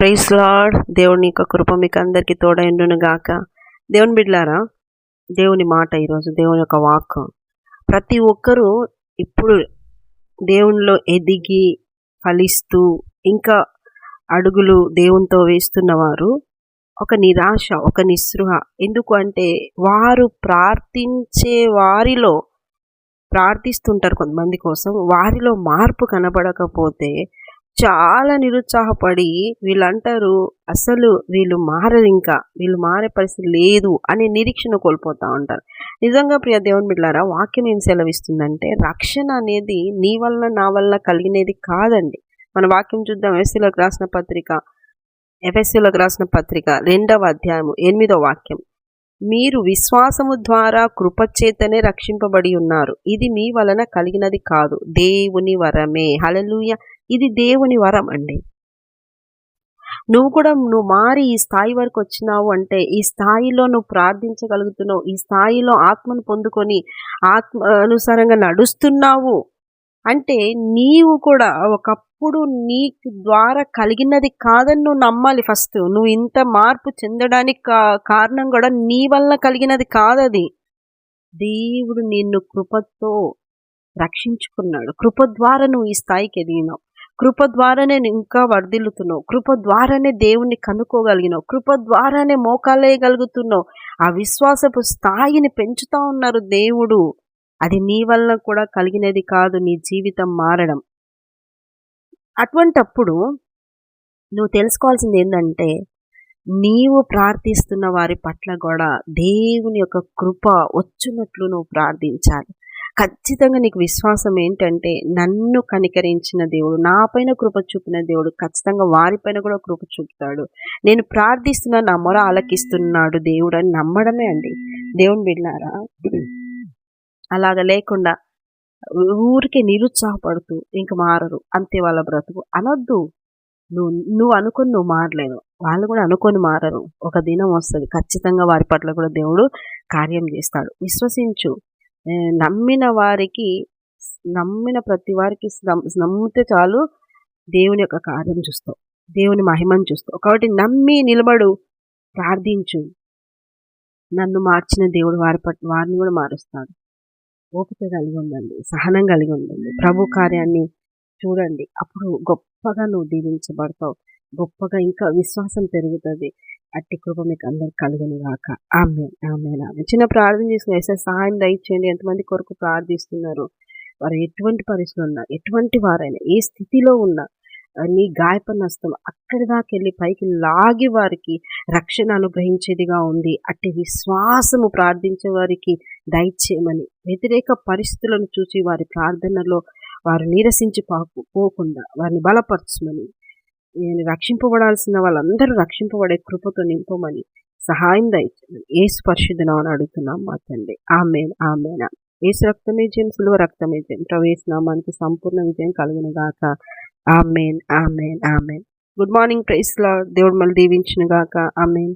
Price lord దేవుని యొక్క కృప మీకు అందరికీ తోడైండును గాక దేవుని బిడ్లారా దేవుని మాట ఈరోజు దేవుని యొక్క వాక్ ప్రతి ఒక్కరూ ఇప్పుడు దేవునిలో ఎదిగి ఫలిస్తూ ఇంకా అడుగులు దేవునితో వేస్తున్నవారు ఒక నిరాశ ఒక నిస్పృహ ఎందుకు అంటే వారు ప్రార్థించే వారిలో ప్రార్థిస్తుంటారు కొంతమంది కోసం వారిలో మార్పు కనబడకపోతే చాలా నిరుత్సాహపడి వీళ్ళంటారు అసలు వీళ్ళు మారరు ఇంకా వీళ్ళు మారే పరిస్థితి లేదు అనే నిరీక్షణ కోల్పోతూ ఉంటారు. నిజంగా ప్రియ దేవుని బిడ్డారా వాక్యం ఏం సెలవిస్తుందంటే రక్షణ అనేది నీ వల్ల నా వల్ల కలిగినది కాదండి. మన వాక్యం చూద్దాం ఎస్సీలకు రాసిన పత్రిక ఎఫ్ఎస్సీలకు రాసిన పత్రిక రెండవ అధ్యాయము ఎనిమిదో వాక్యం. మీరు విశ్వాసము ద్వారా కృపచేతనే రక్షింపబడి ఉన్నారు. ఇది మీ వలన కలిగినది కాదు. దేవుని వరమే. హలలుయ ఇది దేవుని వరం అండి. నువ్వు కూడా నువ్వు మారి ఈ స్థాయి వరకు వచ్చినావు అంటే ఈ స్థాయిలో నువ్వు ప్రార్థించగలుగుతున్నావు. ఈ స్థాయిలో ఆత్మను పొందుకొని ఆత్మ అనుసారంగా నడుస్తున్నావు. అంటే నీవు కూడా ఒకప్పుడు నీ ద్వారా కలిగినది కాదని నువ్వు నమ్మాలి ఫస్ట్. నువ్వు ఇంత మార్పు చెందడానికి కారణం కూడా నీ వల్ల కలిగినది కాదది. దేవుడు నిన్ను కృపతో రక్షించుకున్నాడు. కృప ద్వారా నువ్వు ఈ స్థాయికి ఎదిగినావు. కృప ద్వారానే ఇంకా వర్ధిల్లుతున్నావు. కృప ద్వారానే దేవుణ్ణి కనుక్కోగలిగినావు. కృప ద్వారానే మోకాలేయగలుగుతున్నావు ఆ విశ్వాసపు స్థాయిని పెంచుతా ఉన్నారు దేవుడు. అది నీ వల్ల కూడా కలిగినది కాదు నీ జీవితం మారడం. అటువంటప్పుడు నువ్వు తెలుసుకోవాల్సింది ఏంటంటే నీవు ప్రార్థిస్తున్న వారి పట్ల కూడా దేవుని యొక్క కృప వచ్చినట్లు నువ్వు ప్రార్థించాలి. ఖచ్చితంగా నీకు విశ్వాసం ఏంటంటే నన్ను కనికరించిన దేవుడు నా పైన కృప చూపిన దేవుడు ఖచ్చితంగా వారిపైన కూడా కృప చూపుతాడు. నేను ప్రార్థిస్తున్న నా మొర ఆలకిస్తున్నాడు దేవుడు అని నమ్మడమే అండి. దేవుని వెళ్ళారా అలాగ లేకుండా ఊరికే నిరుత్సాహపడుతూ ఇంక మారరు. అంతే వాళ్ళ బ్రతుకు. అనొద్దు. నువ్వు నువ్వు అనుకొని నువ్వు మారలేదు వాళ్ళు కూడా అనుకొని మారరు. ఒక దినం వస్తుంది. ఖచ్చితంగా వారి పట్ల కూడా దేవుడు కార్యం చేస్తాడు. విశ్వసించు. నమ్మిన వారికి నమ్మిన ప్రతి వారికి నమ్మితే చాలు దేవుని యొక్క కార్యం చూస్తావు. దేవుని మహిమను చూస్తావు. కాబట్టి నమ్మి నిలబడు. ప్రార్థించు. నన్ను మార్చిన దేవుడు వారి పట్ల వారిని కూడా మారుస్తాడు. ఓపిక కలిగి ఉండండి సహనం కలిగి ఉండండి. ప్రభు కార్యాన్ని చూడండి. అప్పుడు గొప్పగా నువ్వు దీవించబడతావు. గొప్పగా ఇంకా విశ్వాసం పెరుగుతుంది. అట్టి కృప మీకు అందరు కలుగును గాక. ఆమె ఆమె ఆమె చిన్న ప్రార్థన చేసుకుని వేసే సహాయం దయచేయండి. ఎంతమంది కొరకు ప్రార్థిస్తున్నారు? వారు ఎటువంటి పరిస్థితులు ఉన్నా ఎటువంటి వారైనా ఏ స్థితిలో ఉన్నా నీ గాయపడిన హస్తం అక్కడి దాకా వెళ్ళి పైకి లాగి వారికి రక్షణ అనుగ్రహించేదిగా ఉంది. అట్టి విశ్వాసము ప్రార్థించే వారికి దయచేయమని వ్యతిరేక పరిస్థితులను చూసి వారి ప్రార్థనలో వారు నీరసించి పోకుండా వారిని బలపరచమని నేను రక్షింపబడాల్సిన వాళ్ళందరూ రక్షింపబడే కృపతో నింపమని సహాయం దయచేయండి ఏసు పరిశుద్ధనామని అడుగుతున్నాం మా తండ్రి. ఆమెన్ ఆమెనా. ఏసు రక్తమే జయం సులువ రక్తమే జయం. ప్రవేశనామానికి సంపూర్ణ విజయం కలుగును గాక. Amen amen amen. Good morning praise లా దేవుడు మళ్ళీ దీవించినగాక. ఆమెన్.